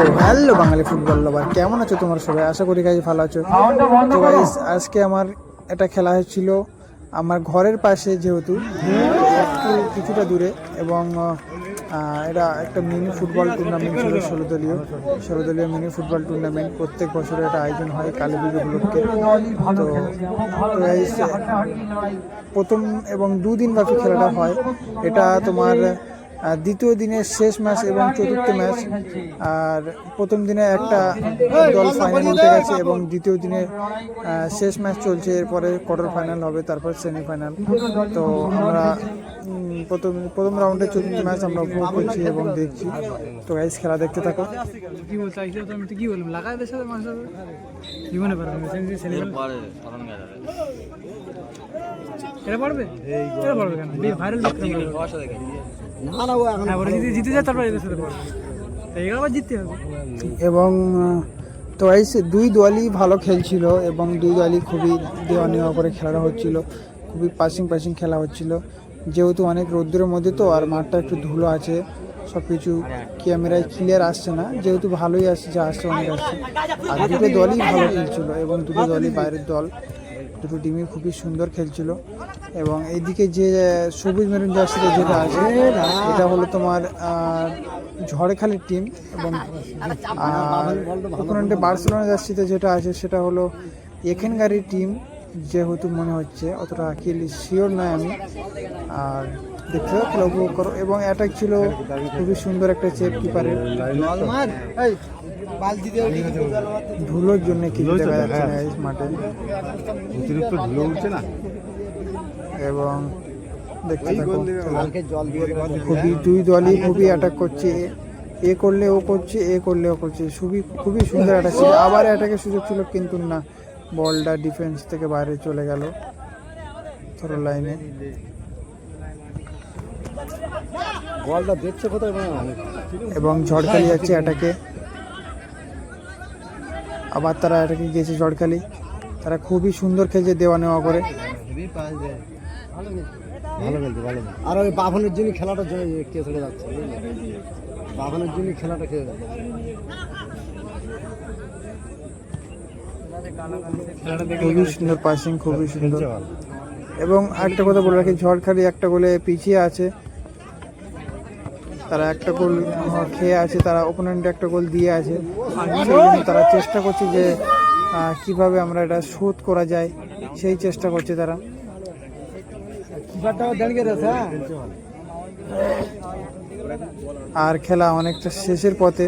তো হ্যালো বাঙালি ফুটবল লাভার কেমন আছো তোমার সবাই? আশা করি গাইজ ভালো আছো। তো গাইজ আজকে আমার একটা খেলা হয়েছিল। আমার ঘরের পাশে যেহেতু একটু কিছুটা দূরে এবং এটা একটা মিনি ফুটবল টুর্নামেন্ট ছিল ষোলো দলীয় ষোলো দলীয় মিনি ফুটবল টুর্নামেন্ট প্রত্যেক বছর এটা আয়োজন হয় কালী পুজো উপলক্ষে। তো প্রথম এবং দুদিন ব্যাপী খেলাটা হয়। এটা তোমার দ্বিতীয় দিনের শেষ ম্যাচ এবং চতুর্থ ম্যাচ। আর প্রথম দিনে একটা দল ফাইনাল উঠে গেছে এবং দ্বিতীয় দিনের শেষ ম্যাচ চলছে। এরপরে কোয়ার্টার ফাইনাল হবে তারপর সেমিফাইনাল তো আমরা প্রথম প্রথম রাউন্ডে চতুর্থ ম্যাচ আমরা উপভোগ করছি এবং দেখছি। তো গাইস খেলা দেখতে থাকো। কি বলতে চাইছো তো কি বললাম লাগাই দেশে জীবনে পারবে না সেন্সি ছেলেগুলো এরা পারবে এরা পারবে কেন ভাইরাল না না ও এখন হ্যাঁ যদি জিতে যায় তারপর এদের সাথে পারবে তো এগুলো আবার জিততে হবে। এবং তো গাইস দুই দলই ভালো খেলছিল এবং দুই দলই খুবই দেওয়া নেওয়া করে খেলাটা হচ্ছিল। খুবই পাসিং পাসিং খেলা হচ্ছিল। যেহেতু অনেক রৌদ্রের মধ্যে তো আর মাঠটা একটু ধুলো আছে সব কিছু ক্যামেরায় ক্লিয়ার আসছে না। যেহেতু ভালোই আসছে যা আসছে অনেক আসছে। আর দুটো দলই ভালো খেলছিল এবং দুটো দলই বাইরের দল। দুটো টিমই খুবই সুন্দর খেলছিল। এবং এইদিকে যে সবুজ মেরুন জার্সিতে যেটা আছে, এটা হলো তোমার ঝড়েখালের টিম এবং আর বার্সেলোনা জার্সিতে যেটা আছে, সেটা হলো এখানকারই টিম যেহেতু মনে হচ্ছে অতটা কিলি শিওর নয় আমি। আর দেখতে পাবো খেলা উপভোগ করো এবং অ্যাটাক ছিল খুবই সুন্দর একটা চেপ কিপারের ধুলোর জন্য কিছু দেখা যাচ্ছে না এই মাঠে। অতিরিক্ত ধুলো উঠছে না? এবং দেখতে থাকো। খুবই দুই দলই খুবই অ্যাটাক করছে। এ- এ করলে ও করছে এ করলে ও করছে। খুবই খুবই সুন্দর অ্যাটাক ছিল। আবার অ্যাটাকের সুযোগ ছিল কিন্তু না। বলটা ডিফেন্স থেকে বাইরে চলে গেল। থ্রো লাইনে বলটা দেখছে কোথায় এবং ঝড়খালি যাচ্ছে এটাকে। আবার তারা এটাকে গিয়েছে ঝড়খালি। তারা খুবই সুন্দর খেলছে দেওয়া নেওয়া করে। ভালো খেলছে ভালো আর ওই বাভানের জন্য খেলাটা জ- কে যাচ্ছে বাভানের জন্য খেলাটা খেলে যাচ্ছে। খুবই সুন্দর পাসিং খুবই সুন্দর। এবং একটা কথা বলে রাখি ঝড়খালি একটা গোলে পিছিয়ে আছে। তারা একটা গোল খেয়ে আছে, তারা ওপোনেন্ট একটা গোল দিয়ে আছে। তারা চেষ্টা করছে যে কীভাবে আমরা এটা শোধ করা যায়, সেই চেষ্টা করছে তারা। আর খেলা অনেকটা শেষের পথে।